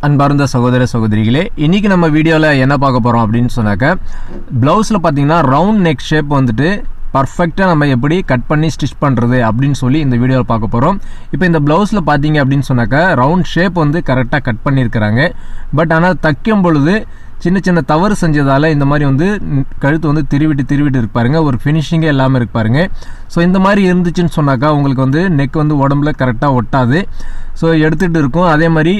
அன்பார்ந்த சகோதர சகோதரிகளே இன்றைக்கி நம்ம வீடியோவில் என்ன பார்க்க போகிறோம் அப்படின்னு சொன்னாக்க ப்ளவுஸில் பார்த்தீங்கன்னா ரவுண்ட் நெக் ஷேப் வந்துட்டு பர்ஃபெக்டாக நம்ம எப்படி கட் பண்ணி ஸ்டிச் பண்ணுறது அப்படின்னு சொல்லி இந்த வீடியோவில் பார்க்க போகிறோம் இப்போ இந்த ப்ளவுஸில் பார்த்தீங்க அப்படின்னு சொன்னாக்க ரவுண்ட் ஷேப் வந்து கரெக்டாக கட் பண்ணியிருக்கிறாங்க பட் ஆனால் தைக்கும் பொழுது சின்ன சின்ன தவறு செஞ்சதால் இந்த மாதிரி வந்து கழுத்து வந்து திருவிட்டு திருவிட்டு இருப்பாருங்க ஒரு ஃபினிஷிங்கே எல்லாமே இருப்பாருங்க ஸோ இந்த மாதிரி இருந்துச்சுன்னு சொன்னாக்கா உங்களுக்கு வந்து நெக் வந்து உடம்புல கரெக்டாக ஒட்டாது. ஸோ எடுத்துகிட்டு இருக்கும். அதே மாதிரி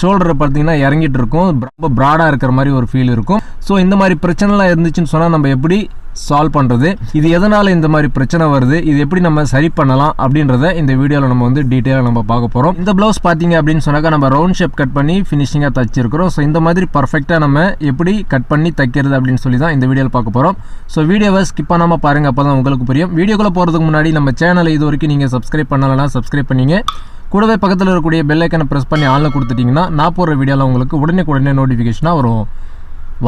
ஷோல்டரை பார்த்தீங்கன்னா இறங்கிட்டு இருக்கும். ரொம்ப ப்ராடாக இருக்கிற மாதிரி ஒரு ஃபீல் இருக்கும். ஸோ இந்த மாதிரி பிரச்சனைலாம் இருந்துச்சுன்னு சொன்னால் நம்ம எப்படி சால்வ் பண்ணுறது இது எதனால் இந்த மாதிரி பிரச்சனை வருது? இது எப்படி நம்ம சரி பண்ணலாம் அப்படின்றத இந்த வீடியோவில் நம்ம வந்து டீட்டெயிலாக நம்ம பார்க்க போகிறோம் இந்த ப்ளவுஸ் பார்த்தீங்க அப்படின்னு சொன்னாக்கா நம்ம ரவுண்ட் ஷேப் கட் பண்ணி ஃபினிஷிங்காக தச்சிருக்கிறோம். ஸோ இந்த மாதிரி பர்ஃபெக்டாக நம்ம எப்படி கட் பண்ணி தைக்கிறது அப்படின்னு சொல்லி தான் இந்த வீடியோவில் பார்க்க போகிறோம் ஸோ வீடியோவை ஸ்கிப் பண்ணாமல் பாருங்கள் அப்போ தான் உங்களுக்கு புரியும். வீடியோக்குள்ளே போகிறதுக்கு முன்னாடி நம்ம சேனலை இது வரைக்கும் நீங்கள் சப்ஸ்கிரைப் பண்ணலைன்னா சப்ஸ்கிரைப் பண்ணிங்க. கூடவே பக்கத்தில் இருக்கக்கூடிய பெல் ஐக்கனை ப்ரெஸ் பண்ணி ஆனில் கொடுத்துட்டிங்கன்னா நான் போடுற வீடியோவில் உங்களுக்கு உடனே உடனே நோட்டிஃபிகேஷனாக வரும்.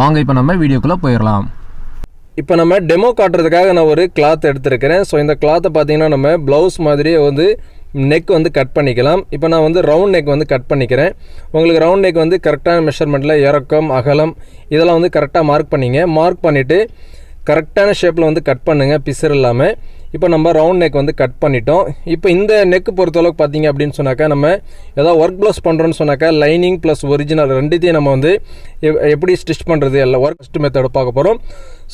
வாங்க இப்போ நம்ம வீடியோக்குள்ளே போயிடலாம். இப்போ நம்ம டெமோ காட்டுறதுக்காக நான் ஒரு கிளாத் எடுத்திருக்கிறேன். ஸோ இந்த கிளாத்தை பார்த்தீங்கன்னா நம்ம ப்ளவுஸ் மாதிரியே வந்து நெக் வந்து கட் பண்ணிக்கலாம். இப்போ நான் வந்து ரவுண்ட் நெக் வந்து கட் பண்ணிக்கிறேன். உங்களுக்கு ரவுண்ட் நெக் வந்து கரெக்டான மெஷர்மெண்ட்டில் இறக்கம் அகலம் இதெல்லாம் வந்து கரெக்டாக மார்க் பண்ணிங்க. மார்க் பண்ணிவிட்டு கரெக்டான ஷேப்பில் வந்து கட் பண்ணுங்கள் பிசர் இல்லாமல் இப்போ நம்ம ரவுண்ட் நெக் வந்து கட் பண்ணிட்டோம். இப்போ இந்த நெக் பொறுத்தளவுக்கு பார்த்தீங்க அப்படின்னு சொன்னாக்கா நம்ம ஏதாவது ஒர்க் ப்ளவுஸ் பண்ணுறோன்னு சொன்னாக்கா லைனிங் ப்ளஸ் ஒரிஜினல் ரெண்டுத்தையும் நம்ம வந்து எ- எப்படி ஸ்டிச் பண்ணுறது எல்லாம் ஒர்க் ஃபஸ்ட் மெத்தட் பார்க்க போகிறோம்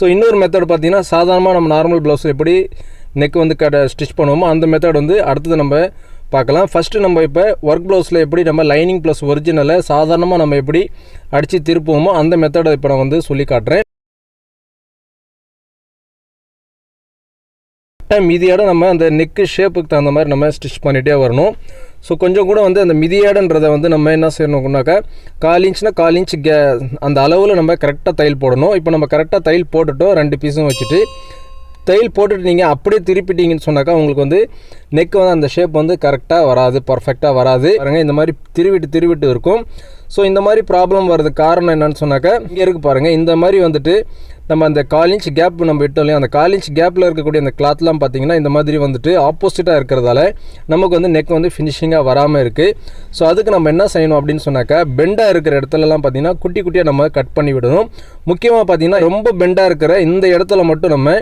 ஸோ இன்னொரு மெத்தட் பார்த்தீங்கன்னா சாதாரணமாக நம்ம நார்மல் ப்ளவுஸ் எப்படி நெக் வந்து கட ஸ்டிச் பண்ணுவோமோ அந்த மெத்தட் வந்து அடுத்தது நம்ம பார்க்கலாம். ஃபஸ்ட்டு நம்ம இப்போ ஒர்க் ப்ளவுஸில் எப்படி நம்ம லைனிங் ப்ளஸ் ஒரிஜினலை சாதாரணமாக நம்ம எப்படி அடித்து திருப்புவோமோ அந்த மெத்தடை இப்போ நான் வந்து சொல்லி காட்டுறேன். மிதியாட நம்ம அந்த நெக்கு ஷேப்புக்கு தகுந்த மாதிரி நம்ம ஸ்டிச் பண்ணிகிட்டே வரணும். ஸோ கொஞ்சம் கூட வந்து அந்த மிதியாடுன்றதை வந்து நம்ம என்ன செய்யணும்னாக்கா கால் இன்ச்னா கால் இன்ச் கே அந்த அளவில் நம்ம கரெக்டாக தையல் போடணும். இப்போ நம்ம கரெக்டாக தையல் போட்டுட்டோம் ரெண்டு பீஸும் வச்சுட்டு தையல் போட்டுட்டு நீங்கள் அப்படியே திருப்பிட்டீங்கன்னு சொன்னாக்கா உங்களுக்கு வந்து நெக் வந்து அந்த ஷேப் வந்து கரெக்டாக வராது பர்ஃபெக்டாக வராது. பாருங்கள் இந்த மாதிரி திருவிட்டு திருவிட்டு இருக்கும். ஸோ இந்த மாதிரி ப்ராப்ளம் வர்றதுக்கு காரணம் என்னன்னு சொன்னாக்கா இங்கே இருக்குது பாருங்கள் இந்த மாதிரி வந்துட்டு நம்ம அந்த கால் இன்ச் கேப் நம்ம விட்டோம் இல்லையா? அந்த கால் இன்ச் கேப்பில் இருக்கக்கூடிய அந்த கிளாத்லாம் பார்த்தீங்கன்னா இந்த மாதிரி வந்துட்டு ஆப்போசிட்டாக இருக்கிறதால நமக்கு வந்து நெக் வந்து ஃபினிஷிங்காக வராமல் இருக்குது ஸோ அதுக்கு நம்ம என்ன செய்யணும் அப்படின்னு சொன்னாக்கா பெண்டாக இருக்கிற இடத்துலலாம் பார்த்தீங்கன்னா குட்டி குட்டியாக நம்ம கட் பண்ணி விடணும். முக்கியமாக பார்த்தீங்கன்னா ரொம்ப பெண்டாக இருக்கிற இந்த இடத்துல மட்டும் நம்ம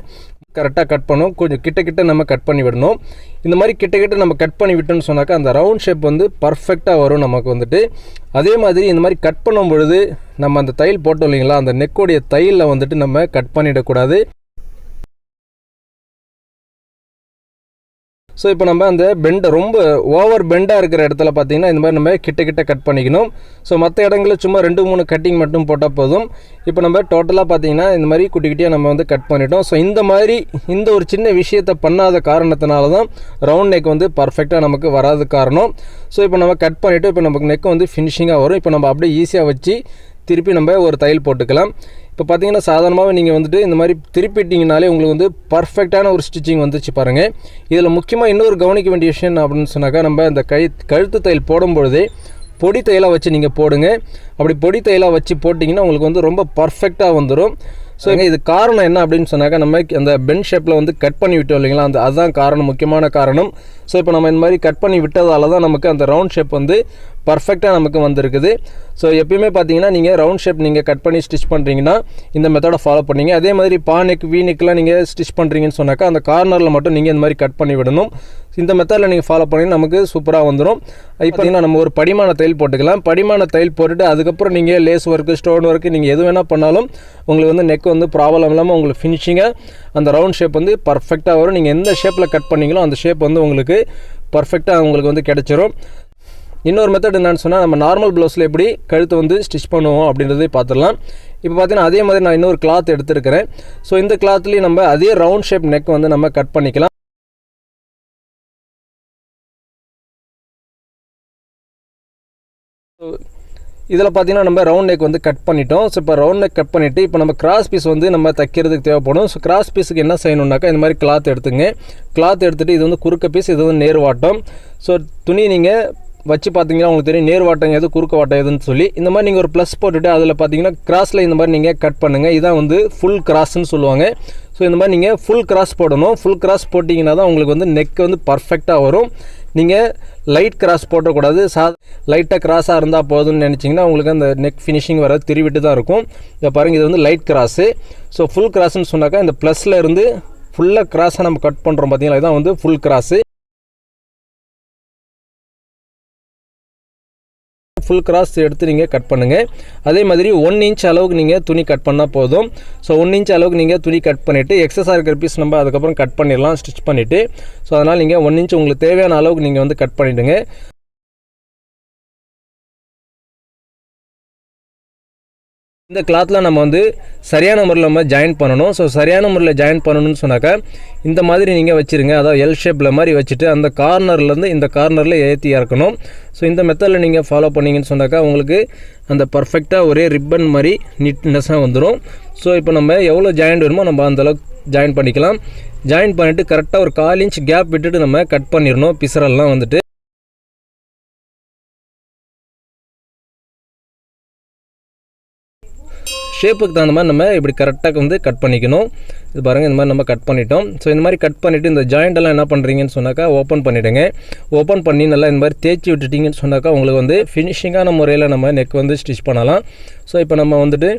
கரெக்டாக கட் பண்ணும். கொஞ்சம் கிட்ட கிட்ட நம்ம கட் பண்ணி விடணும். இந்த மாதிரி கிட்ட கிட்ட நம்ம கட் பண்ணி விட்டோம்னு சொன்னாக்கா அந்த ரவுண்ட் ஷேப் வந்து பர்ஃபெக்டாக வரும் நமக்கு வந்துட்டு. அதே மாதிரி இந்த மாதிரி கட் பண்ணும் பொழுது நம்ம அந்த தையல் போட்டோம் இல்லைங்களா? அந்த நெக்கோடைய தையலில் வந்துட்டு நம்ம கட் பண்ணிடக்கூடாது. ஸோ இப்போ நம்ம அந்த பெண்டை ரொம்ப ஓவர் பெண்டாக இருக்கிற இடத்துல பார்த்தீங்கன்னா இந்த மாதிரி நம்ம கிட்ட கிட்ட கட் பண்ணிக்கணும். ஸோ மற்ற இடங்களில் சும்மா ரெண்டு மூணு கட்டிங் மட்டும் போட்டால் போதும். இப்போ நம்ம டோட்டலாக பார்த்தீங்கன்னா இந்த மாதிரி குட்டி குட்டியாக நம்ம வந்து கட் பண்ணிட்டோம். ஸோ இந்த மாதிரி இந்த ஒரு சின்ன விஷயத்தை பண்ணாத காரணத்தினால தான் ரவுண்ட் நெக் வந்து பர்ஃபெக்டாக நமக்கு வராத காரணம். ஸோ இப்போ நம்ம கட் பண்ணிவிட்டு இப்போ நமக்கு நெக் வந்து ஃபினிஷிங்காக வரும். இப்போ நம்ம அப்படியே ஈஸியாக வச்சு திருப்பி நம்ம ஒரு தையல் போட்டுக்கலாம். இப்போ பார்த்தீங்கன்னா சாதாரணமாக நீங்கள் வந்துட்டு இந்த மாதிரி திருப்பிட்டிங்கனாலே உங்களுக்கு வந்து பர்ஃபெக்டான ஒரு ஸ்டிச்சிங் வந்துச்சு பாருங்கள் இதில் முக்கியமாக இன்னொரு கவனிக்க வேண்டிய விஷயம் அப்படின்னு சொன்னாக்கா நம்ம அந்த கை கழுத்து தையல் போடும்பொழுதே பொடி தையலாக வச்சு நீங்கள் போடுங்க. அப்படி பொடி தையலாக வச்சு போட்டிங்கன்னா உங்களுக்கு வந்து ரொம்ப பர்ஃபெக்டாக வந்துடும் ஸோ இது காரணம் என்ன அப்படின்னு சொன்னாக்கா நம்ம அந்த பென் ஷேப்பில் வந்து கட் பண்ணி விட்டோம் இல்லைங்களா? அந்த அதுதான் காரணம் முக்கியமான காரணம். ஸோ இப்போ நம்ம இந்த மாதிரி கட் பண்ணி விட்டதால தான் நமக்கு அந்த ரவுண்ட் ஷேப் வந்து பர்ஃபெக்டாக நமக்கு வந்திருக்குது. ஸோ எப்பயுமே பார்த்தீங்கன்னா நீங்கள் ரவுண்ட் ஷேப் நீங்கள் கட் பண்ணி ஸ்டிச் பண்ணுறீங்கன்னா இந்த மெத்தடை ஃபாலோ பண்ணீங்க. அதே மாதிரி பா நெக் வி நெக்லாம் நீங்கள் ஸ்டிச் பண்ணுறீங்கன்னு சொன்னாக்கா அந்த கார்னரில் மட்டும் நீங்கள் இந்த மாதிரி கட் பண்ணி விடணும். இந்த மெத்தடில் நீங்கள் ஃபாலோ பண்ணி நமக்கு சூப்பராக வந்துடும் இப்போ நம்ம ஒரு படிமான தையல் போட்டுக்கலாம். படிமான தையல் போட்டுட்டு அதுக்கப்புறம் நீங்கள் லேஸ் ஒர்க்கு ஸ்டோன் ஒர்க்கு நீங்கள் எது வேணால் பண்ணாலும் உங்களுக்கு வந்து நெக் வந்து ப்ராப்ளம் இல்லாமல் உங்களுக்கு ஃபினிஷிங்காக அந்த ரவுண்ட் ஷேப் வந்து பர்ஃபெக்டாக வரும். நீங்கள் எந்த ஷேப்பில் கட் பண்ணீங்களோ அந்த ஷேப் வந்து உங்களுக்கு பர்ஃபெக்டாக உங்களுக்கு வந்து கிடைச்சிரும். இன்னொரு மெத்தட் என்னன்னு சொன்னால் நம்ம நார்மல் ப்ளவுஸில் எப்படி கழுத்தை வந்து ஸ்டிச் பண்ணுவோம் அப்படின்றதை பார்த்துடலாம் இப்போ பார்த்தீங்கன்னா அதே மாதிரி நான் இன்னொரு கிளாத் எடுத்திருக்கிறேன். ஸோ இந்த கிளாத்லேயும் நம்ம அதே ரவுண்ட் ஷேப் நெக் வந்து நம்ம கட் பண்ணிக்கலாம். இதில் பார்த்தீங்கன்னா நம்ம ரவுண்ட் நெக் வந்து கட் பண்ணிட்டோம். ஸோ இப்போ ரவுண்ட் நெக் கட் பண்ணிவிட்டு இப்போ நம்ம கிராஸ் பீஸ் வந்து நம்ம தைக்கிறதுக்கு தேவைப்படும். ஸோ கிராஸ் பீஸுக்கு என்ன செய்யணுன்னாக்கா இந்த மாதிரி கிளாத் எடுத்துங்க. கிளாத் எடுத்துகிட்டு இது வந்து குறுக்க பீஸ் இது வந்து நேர்வாட்டம் ஸோ துணி நீங்கள் வச்சு பார்த்தீங்கன்னா உங்களுக்கு தெரியும் நேர் வாட்டம் எது குறுக்க வாட்டம் எதுன்னு சொல்லி. இந்த மாதிரி நீங்கள் ஒரு ப்ளஸ் போட்டுட்டு அதில் பார்த்தீங்கன்னா கிராஸில் இந்த மாதிரி நீங்கள் கட் பண்ணுங்கள் இதான் வந்து ஃபுல் கிராஸ்ன்னு சொல்லுவாங்க. ஸோ இந்த மாதிரி நீங்கள் ஃபுல் கிராஸ் போடணும். ஃபுல் கிராஸ் போட்டிங்கன்னா தான் உங்களுக்கு வந்து நெக் வந்து பர்ஃபெக்டாக வரும். நீங்கள் லைட் கிராஸ் போட்டக்கூடாது சா லைட்டாக கிராஸாக இருந்தால் போதும்னு நினச்சிங்கன்னா உங்களுக்கு அந்த நெக் ஃபினிஷிங் வர திருவிட்டு தான் இருக்கும். இதை பாருங்கள் இது வந்து லைட் கிராஸு ஸோ ஃபுல் கிராஸ்ன்னு சொன்னாக்கா இந்த ப்ளஸில் இருந்து ஃபுல்லாக கிராஸாக நம்ம கட் பண்ணுறோம் பார்த்தீங்களா இதான் வந்து ஃபுல் கிராஸு ஃபுல் கிராஸ் எடுத்து நீங்கள் கட் பண்ணுங்கள் அதே மாதிரி ஒன் இன்ச் அளவுக்கு நீங்கள் துணி கட் பண்ணால் போதும். ஸோ ஒன் இன்ச் அளவுக்கு நீங்கள் துணி கட் பண்ணிவிட்டு எக்ஸஸாக இருக்கிற பீஸ் நம்ம அதுக்கப்புறம் கட் பண்ணிடலாம் ஸ்டிச் பண்ணிவிட்டு ஸோ அதனால் நீங்கள் ஒன் இன்ச் உங்களுக்கு தேவையான அளவுக்கு நீங்கள் வந்து கட் பண்ணிவிடுங்க இந்த கிளாத்தில் நம்ம வந்து சரியான முறையில் நம்ம ஜாயின் பண்ணணும். ஸோ சரியான முறையில் ஜாயின் பண்ணணும்னு சொன்னாக்கா இந்த மாதிரி நீங்கள் வச்சுருங்க. அதாவது எல் ஷேப்பில் மாதிரி வச்சுட்டு அந்த கார்னர்லேருந்து இந்த கார்னரில் ஏற்றி இறக்கணும். ஸோ இந்த மெத்தடில் நீங்கள் ஃபாலோ பண்ணீங்கன்னு சொன்னாக்கா உங்களுக்கு அந்த பர்ஃபெக்டாக ஒரே ரிப்பன் மாதிரி நீட்னஸாக வந்துடும் ஸோ இப்போ நம்ம எவ்வளோ ஜாயின் வேணுமோ நம்ம அந்தளவுக்கு ஜாயின் பண்ணிக்கலாம். ஜாயின் பண்ணிவிட்டு கரெக்டாக ஒரு கால் இன்ச் கேப் விட்டுட்டு நம்ம கட் பண்ணிடணும். பிசரெல்லாம் வந்துட்டு. ஷேப்புக்கு தகுந்த மாதிரி நம்ம இப்படி கரெக்டாக வந்து கட் பண்ணிக்கணும். இது பாருங்கள் இந்த மாதிரி நம்ம கட் பண்ணிட்டோம். ஸோ இந்த மாதிரி கட் பண்ணிவிட்டு இந்த ஜாயிண்டெல்லாம் என்ன பண்ணுறீங்கன்னு சொன்னாக்கா ஓப்பன் பண்ணிவிடுங்க ஓப்பன் பண்ணி நல்லா இந்த மாதிரி தேய்ச்சி விட்டுட்டிங்கன்னு சொன்னாக்கா உங்களுக்கு வந்து ஃபினிஷிங்கான முறையில் நம்ம நெக் வந்து ஸ்டிச் பண்ணலாம். ஸோ இப்போ நம்ம வந்துட்டு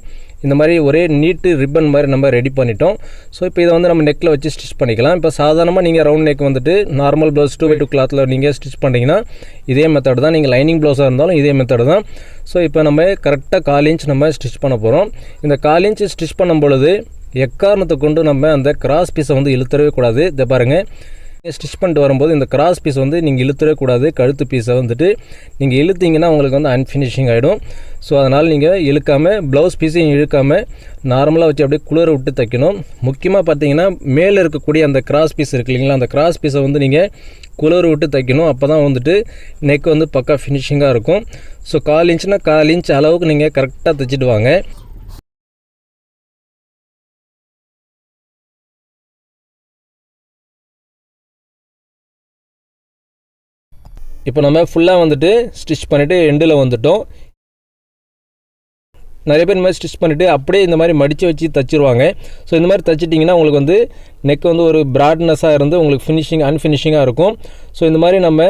இந்த மாதிரி ஒரே நீட்டு ரிப்பன் மாதிரி நம்ம ரெடி பண்ணிட்டோம். ஸோ இப்போ இதை வந்து நம்ம நெக்கில் வச்சு ஸ்டிச் பண்ணிக்கலாம். இப்போ சாதாரணமாக நீங்கள் ரவுண்ட் நெக் வந்துட்டு normal blouse two by two கிளாத்தில் நீங்கள் ஸ்டிச் பண்ணிங்கன்னா இதே மெத்தட் தான். நீங்கள் லைனிங் ப்ளவுஸாக இருந்தாலும் இதே மெத்தட் தான். ஸோ இப்போ நம்ம கரெக்டாக கால் இன்ச் நம்ம ஸ்டிச் பண்ண போகிறோம் இந்த கால் இன்ச் ஸ்டிச் பண்ணும் பொழுது எக்காரணத்தை கொண்டு நம்ம அந்த கிராஸ் பீஸை வந்து இழுத்துறவே கூடாது. இதை பாருங்கள் ஸ்டிச் பண்ணிட்டு வரும்போது இந்த கிராஸ் பீஸ் வந்து நீங்கள் இழுத்துடவே கூடாது. கழுத்து பீஸை வந்துட்டு நீங்கள் இழுத்தீங்கன்னா உங்களுக்கு வந்து அன்ஃபினிஷிங் ஆகிடும் ஸோ அதனால் நீங்கள் இழுக்காமல் ப்ளவுஸ் பீஸையும் இழுக்காமல் நார்மலாக வச்சு அப்படியே குளிர விட்டு தைக்கணும். முக்கியமாக பார்த்தீங்கன்னா மேலே இருக்கக்கூடிய அந்த கிராஸ் பீஸ் இருக்கு இல்லைங்களா? அந்த கிராஸ் பீஸை வந்து நீங்கள் குளிர விட்டு தைக்கணும். அப்போ தான் வந்துட்டு நெக் வந்து பக்கா ஃபினிஷிங்காக இருக்கும். ஸோ கால் இன்ச்னா கால் இன்ச் அளவுக்கு நீங்கள் கரெக்டாக தைச்சிட்டு வாங்க. இப்போ நம்ம ஃபுல்லாக வந்துட்டு ஸ்டிச் பண்ணிவிட்டு எண்டில் வந்துட்டோம். நிறைய பேர் இந்த மாதிரி ஸ்டிச் பண்ணிவிட்டு அப்படியே இந்த மாதிரி மடித்து வச்சு தச்சிருவாங்க. ஸோ இந்த மாதிரி தச்சிட்டிங்கன்னா உங்களுக்கு வந்து நெக் வந்து ஒரு ப்ராட்னஸாக இருந்து உங்களுக்கு ஃபினிஷிங் அன்ஃபினிஷிங்காக இருக்கும். ஸோ இந்த மாதிரி நம்ம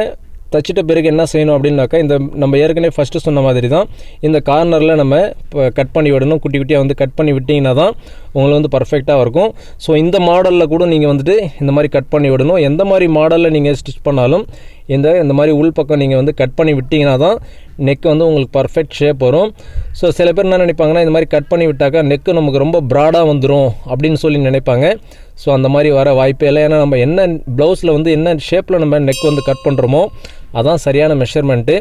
தச்சிட்ட பிறகு என்ன செய்யணும் அப்படின்னாக்கா இந்த நம்ம ஏற்கனவே ஃபஸ்ட்டு சொன்ன மாதிரி தான் இந்த கார்னரில் நம்ம இப்போ கட் பண்ணி விடணும். குட்டி குட்டியாக வந்து கட் பண்ணி விட்டிங்கன்னா தான் உங்களுக்கு வந்து பர்ஃபெக்டாக இருக்கும். ஸோ இந்த மாடலில் கூட நீங்கள் வந்துட்டு இந்த மாதிரி கட் பண்ணி விடணும். எந்த மாதிரி மாடலில் நீங்கள் ஸ்டிச் பண்ணாலும் இந்த இந்த மாதிரி உள் பக்கம் நீங்கள் வந்து கட் பண்ணி விட்டிங்கன்னா தான் நெக் வந்து உங்களுக்கு பர்ஃபெக்ட் ஷேப் வரும். ஸோ சில பேர் என்ன நினைப்பாங்கன்னா இந்த மாதிரி கட் பண்ணி விட்டாக்கா நெக்கு நமக்கு ரொம்ப ப்ராடாக வந்துடும் அப்படின்னு சொல்லி நினைப்பாங்க. ஸோ அந்த மாதிரி வர வாய்ப்பே இல்லை. ஏன்னா நம்ம என்ன ப்ளவுஸில் வந்து என்ன ஷேப்பில் நம்ம நெக் வந்து கட் பண்ணுறோமோ அதான் சரியான மெஷர்மெண்ட்டு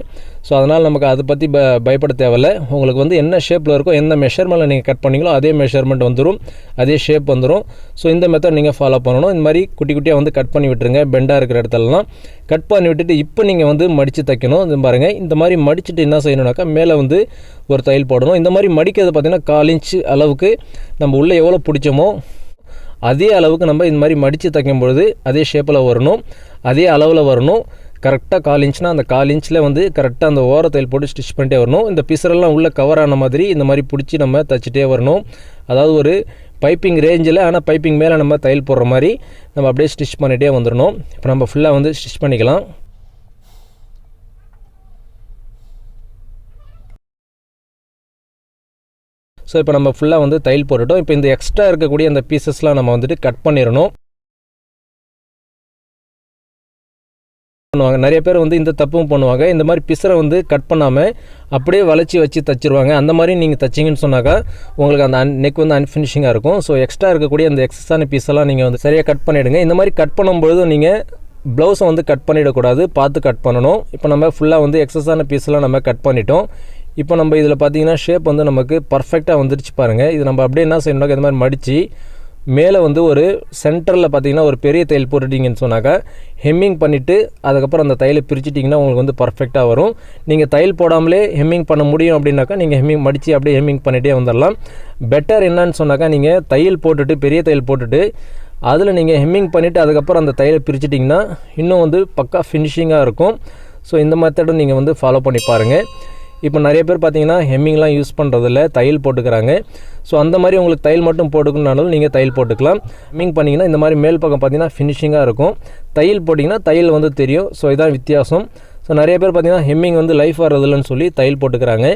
ஸோ அதனால் நமக்கு அதை பற்றி ப பயப்பட தேவையில்ல. உங்களுக்கு வந்து என்ன ஷேப்பில் இருக்கோ எந்த மெஷர்மெண்ட்டில் நீங்கள் கட் பண்ணீங்களோ அதே மெஷர்மெண்ட் வந்துடும் அதே ஷேப் வந்துடும் ஸோ இந்த மெத்தட் நீங்கள் ஃபாலோ பண்ணணும். இந்த மாதிரி குட்டி குட்டியாக வந்து கட் பண்ணி விட்டுருங்க. பெண்டாக இருக்கிற இடத்துலலாம். கட் பண்ணி விட்டுட்டு இப்போ நீங்கள் வந்து மடித்து தைக்கணும். இது பாருங்கள் இந்த மாதிரி மடிச்சுட்டு என்ன செய்யணும்னாக்கா மேலே வந்து ஒரு தையல் போடணும். இந்த மாதிரி மடிக்கிறது பார்த்திங்கன்னா கால் இன்ச்சு அளவுக்கு நம்ம உள்ளே எவ்வளோ பிடிச்சோமோ அதே அளவுக்கு நம்ம இந்த மாதிரி மடித்து தைக்கும் பொழுது அதே ஷேப்பில் வரணும். அதே அளவில் வரணும். கரெக்டாக கால் இன்ச்னா அந்த கால் இன்ச்சில் வந்து கரெக்டாக அந்த ஓர தையல் போட்டு ஸ்டிச் பண்ணிட்டே வரணும். இந்த பிசரெல்லாம் உள்ளே கவர் ஆன மாதிரி இந்த மாதிரி பிடிச்சி நம்ம தைச்சிட்டே வரணும். அதாவது ஒரு பைப்பிங் ரேஞ்சில் ஆனால் பைப்பிங் மேலே நம்ம தையல் போடுற மாதிரி நம்ம அப்படியே ஸ்டிச் பண்ணிகிட்டே வந்துடணும். இப்போ நம்ம ஃபுல்லாக வந்து ஸ்டிச் பண்ணிக்கலாம். ஸோ இப்போ நம்ம ஃபுல்லாக வந்து தையல் போட்டுட்டோம். இப்போ இந்த எக்ஸ்ட்ரா இருக்கக்கூடிய அந்த பீசஸ்லாம் நம்ம வந்துட்டு கட் பண்ணிடணும். பண்ணுவாங்க. நிறைய பேர் வந்து இந்த தப்பும் பண்ணுவாங்க. இந்த மாதிரி பிசரை வந்து கட் பண்ணாமல் அப்படியே வளைச்சி வச்சு தச்சிருவாங்க. அந்த மாதிரி நீங்கள் தச்சிங்கன்னு சொன்னாக்கா உங்களுக்கு அந்த நெக் வந்து அன்ஃபினிஷிங்காக இருக்கும். ஸோ எக்ஸ்ட்ரா இருக்கக்கூடிய அந்த எக்ஸஸான பீஸெல்லாம் நீங்கள் வந்து சரியாக கட் பண்ணிவிடுங்க இந்த மாதிரி கட் பண்ணும்பொழுது நீங்கள் ப்ளவுஸை வந்து கட் பண்ணிடக்கூடாது. பார்த்து கட் பண்ணணும். இப்போ நம்ம ஃபுல்லாக வந்து எக்ஸஸான பீஸ்லாம் நம்ம கட் பண்ணிட்டோம். இப்போ நம்ம இதில் பார்த்தீங்கன்னா ஷேப் வந்து நமக்கு பர்ஃபெக்டாக வந்துருச்சு பாருங்கள் இது நம்ம அப்படியே என்ன செய்யணும்னாக்கா இந்த மாதிரி மடித்து மேலே வந்து ஒரு சென்டரில் பார்த்தீங்கன்னா ஒரு பெரிய தையல் போட்டுட்டீங்கன்னு சொன்னாக்கா ஹெம்மிங் பண்ணிவிட்டு அதுக்கப்புறம் அந்த தையலை பிரிச்சிட்டிங்கன்னா உங்களுக்கு வந்து பர்ஃபெக்டாக வரும். நீங்கள் தையல் போடாமலே ஹெம்மிங் பண்ண முடியும் அப்படின்னாக்கா நீங்கள் ஹெம்மிங் மடித்து அப்படியே ஹெம்மிங் பண்ணிகிட்டே வந்துடலாம். பெட்டர் என்னன்னு சொன்னாக்கா நீங்கள் தையல் போட்டுட்டு பெரிய தையல் போட்டுட்டு அதில் நீங்கள் ஹெம்மிங் பண்ணிவிட்டு அதுக்கப்புறம் அந்த தையலை பிரிச்சிட்டிங்கன்னா இன்னும் வந்து பக்கா ஃபினிஷிங்காக இருக்கும். ஸோ இந்த மெத்தடும் நீங்கள் வந்து ஃபாலோ பண்ணி பாருங்கள் இப்போ நிறைய பேர் பார்த்தீங்கன்னா ஹெம்மிங்லாம் யூஸ் பண்ணுறதில்ல தையல் போட்டுக்கிறாங்க. ஸோ அந்த மாதிரி உங்களுக்கு தையல் மட்டும் போட்டுக்கணுனாலும் நீங்கள் தையல் போட்டுக்கலாம். ஹெம்மிங் பண்ணிங்கன்னா இந்த மாதிரி மேல் பக்கம் பார்த்தீங்கன்னா ஃபினிஷிங்காக இருக்கும். தையல் போட்டிங்கன்னா தையல் வந்து தெரியும். ஸோ இதான் வித்தியாசம். ஸோ நிறைய பேர் பார்த்தீங்கன்னா ஹெம்மிங் வந்து லைஃப் வர்றதில்லன்னு சொல்லி தையல் போட்டுக்கிறாங்க.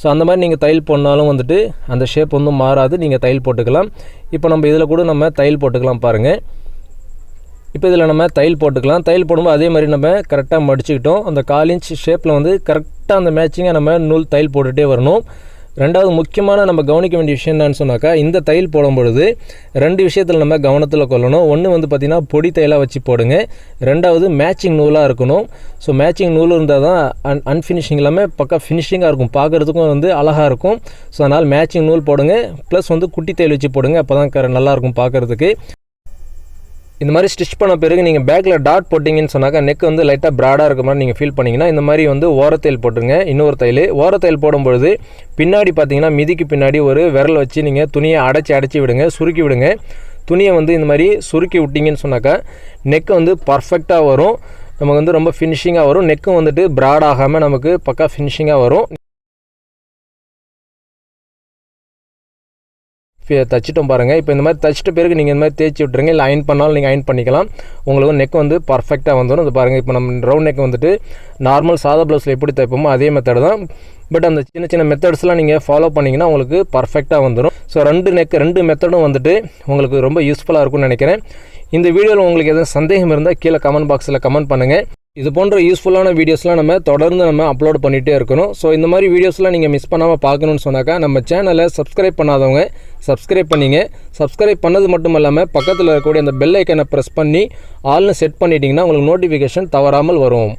ஸோ அந்த மாதிரி நீங்கள் தையல் போடனாலும் வந்துட்டு அந்த ஷேப் வந்து மாறாது. நீங்கள் தையல் போட்டுக்கலாம். இப்போ நம்ம இதில் கூட நம்ம தையல் போட்டுக்கலாம் பாருங்கள் இப்போ இதில் நம்ம தையல் போட்டுக்கலாம். தையல் போடும்போது அதே மாதிரி நம்ம கரெக்டாக மடிச்சுக்கிட்டோம். அந்த கால் இன்ச் ஷேப்பில் வந்து கரெக்டாக அந்த மேட்சிங்காக நம்ம நூல் தையல் போட்டுகிட்டே வரணும். ரெண்டாவது முக்கியமான நம்ம கவனிக்க வேண்டிய விஷயம் என்னன்னு சொன்னாக்கா இந்த தையல் போடும் பொழுது ரெண்டு விஷயத்தில் நம்ம கவனத்தில் கொள்ளணும். ஒன்று வந்து பார்த்திங்கன்னா பொடி தையலாக வச்சு போடுங்க. ரெண்டாவது மேட்சிங் நூலாக இருக்கணும். ஸோ மேட்சிங் நூல் இருந்தால் தான் அன் அன்ஃபினிஷிங் எல்லாமே பக்கா ஃபினிஷிங்காக இருக்கும். பார்க்குறதுக்கும் வந்து அழகாக இருக்கும். ஸோ அதனால் மேட்சிங் நூல் போடுங்க. ப்ளஸ் வந்து குட்டி தையல் வச்சு போடுங்க. அப்போ தான் கர நல்லாயிருக்கும் பார்க்குறதுக்கு இந்த மாதிரி ஸ்டிச் பண்ண பிறகு நீங்கள் பேக்கில் டாட் போட்டிங்கன்னு சொன்னாக்கா நெக் வந்து லைட்டாக ப்ராடாக இருக்க மாதிரி நீங்கள் ஃபீல் பண்ணிங்கன்னா இந்த மாதிரி வந்து ஓரத்தையல் போட்டுருங்க. இன்னொரு தையல் ஓரத்தையல் போடும்பொழுது பின்னாடி பார்த்தீங்கன்னா மிதிக்கு பின்னாடி ஒரு விரல் வச்சு நீங்கள் துணியை அடைச்சி அடைச்சி விடுங்க சுருக்கி விடுங்க. துணியை வந்து இந்த மாதிரி சுருக்கி விட்டிங்கன்னு சொன்னாக்கா நெக் வந்து பர்ஃபெக்டாக வரும். நமக்கு வந்து ரொம்ப ஃபினிஷிங்காக வரும். நெக்கும் வந்துட்டு ப்ராட் ஆகாமல் நமக்கு பக்கா ஃபினிஷிங்காக வரும். தச்சிட்டோம் பாருங்கள் இப்போ இந்த மாதிரி தச்சிட்ட பிறகு நீங்கள் இந்த மாதிரி தேய்ச்சி விட்ருங்க இல்லை அயன் பண்ணாலும் நீங்கள் அயன் பண்ணிக்கலாம். உங்களுக்கு நெக் வந்து பர்ஃபெக்டாக வந்துடும் அது பாருங்கள் இப்போ நம்ம ரவுண்ட் நெக் வந்துட்டு நார்மல் சாதா ப்ளவுஸில் எப்படி தைப்போமோ அதே மெத்தடு தான். பட் அந்த சின்ன சின்ன மெத்தட்ஸ்லாம் நீங்கள் ஃபாலோ பண்ணிங்கன்னா உங்களுக்கு பர்ஃபெக்டாக வந்துடும் ஸோ ரெண்டு நெக் ரெண்டு மெத்தடும் வந்துட்டு உங்களுக்கு ரொம்ப யூஸ்ஃபுல்லாக இருக்கும்னு நினைக்கிறேன். இந்த வீடியோவில் உங்களுக்கு எதுவும் சந்தேகம் இருந்தால் கீழே கமெண்ட் பாக்ஸில் கமெண்ட் பண்ணுங்கள் இது போன்ற யூஸ்ஃபுல்லான வீடியோஸ்லாம் நம்ம தொடர்ந்து நம்ம அப்லோட் பண்ணிகிட்டே இருக்கணும். ஸோ இந்த மாதிரி வீடியோஸ்லாம் நீங்கள் மிஸ் பண்ணாமல் பார்க்கணுன்னு சொன்னாக்கா நம்ம சேனலை சப்ஸ்கிரைப் பண்ணாதவங்க சப்ஸ்கிரைப் பண்ணிங்க. சப்ஸ்கிரைப் பண்ணது மட்டும் இல்லாமல் பக்கத்தில் இருக்கக்கூடிய அந்த பெல் ஐக்கனை ப்ரெஸ் பண்ணி ஆல்னு செட் பண்ணிட்டீங்கன்னா உங்களுக்கு நோட்டிஃபிகேஷன் தவறாமல் வரும்.